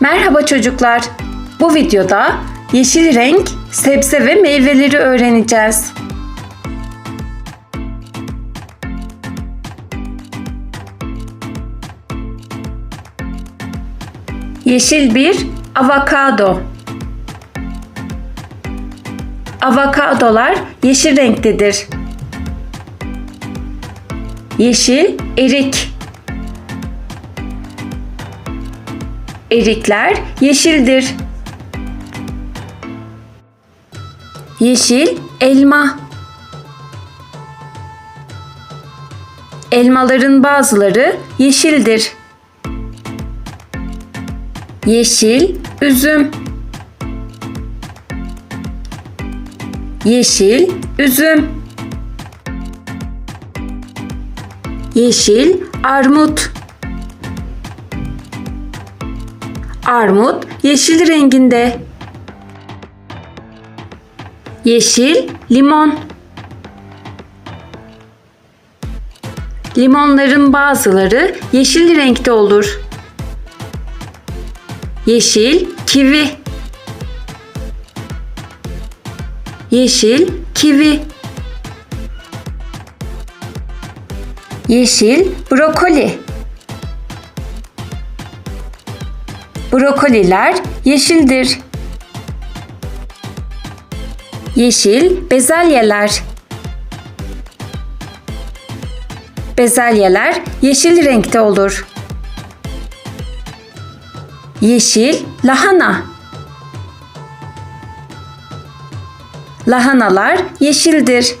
Merhaba çocuklar. Bu videoda yeşil renk sebze ve meyveleri öğreneceğiz. Yeşil bir avokado. Avokadolar yeşil renktedir. Yeşil erik. Erikler yeşildir. Yeşil elma. Elmaların bazıları yeşildir. Yeşil üzüm. Yeşil üzüm. Yeşil armut. Armut yeşil renginde. Yeşil limon. Limonların bazıları yeşil renkte olur. Yeşil kivi. Yeşil kivi. Yeşil brokoli. Brokoliler yeşildir. Yeşil bezelyeler. Bezelyeler yeşil renkte olur. Yeşil lahana. Lahanalar yeşildir.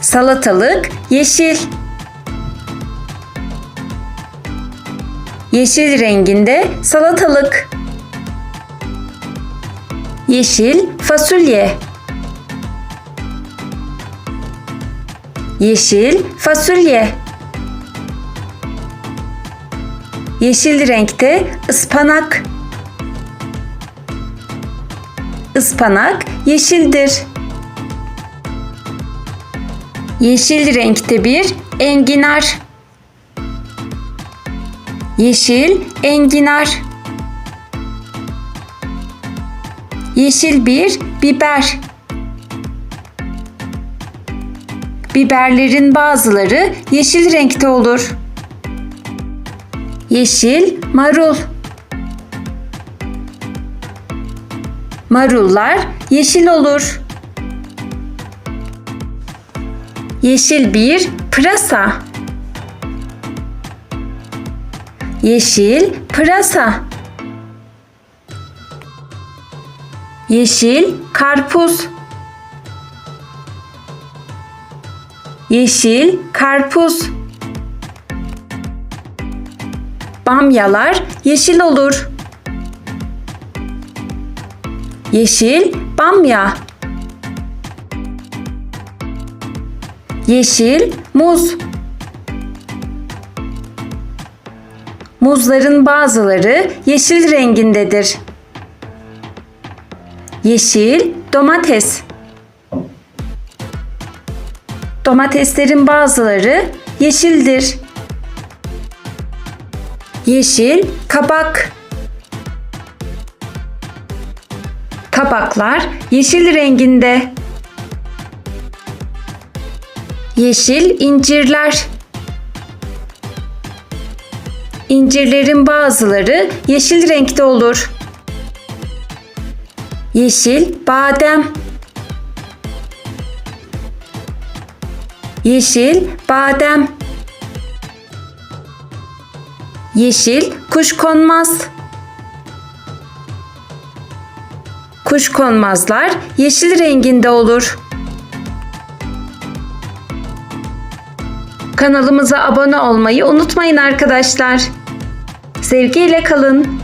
Salatalık yeşil. Yeşil renginde salatalık. Yeşil fasulye. Yeşil fasulye. Yeşil renkte ıspanak. Ispanak yeşildir. Yeşil renkte bir enginar. Yeşil enginar. Yeşil bir biber. Biberlerin bazıları yeşil renkte olur. Yeşil marul. Marullar yeşil olur. Yeşil bir pırasa. Yeşil pırasa. Yeşil karpuz. Yeşil karpuz. Bamyalar yeşil olur. Yeşil bamya. Yeşil muz. Muzların bazıları yeşil rengindedir. Yeşil domates. Domateslerin bazıları yeşildir. Yeşil kabak. Kabaklar yeşil renginde. Yeşil incirler. İncirlerin bazıları yeşil renkte olur. Yeşil badem. Yeşil badem. Yeşil kuşkonmaz. Kuşkonmazlar yeşil renginde olur. Kanalımıza abone olmayı unutmayın arkadaşlar. Sevgiyle kalın.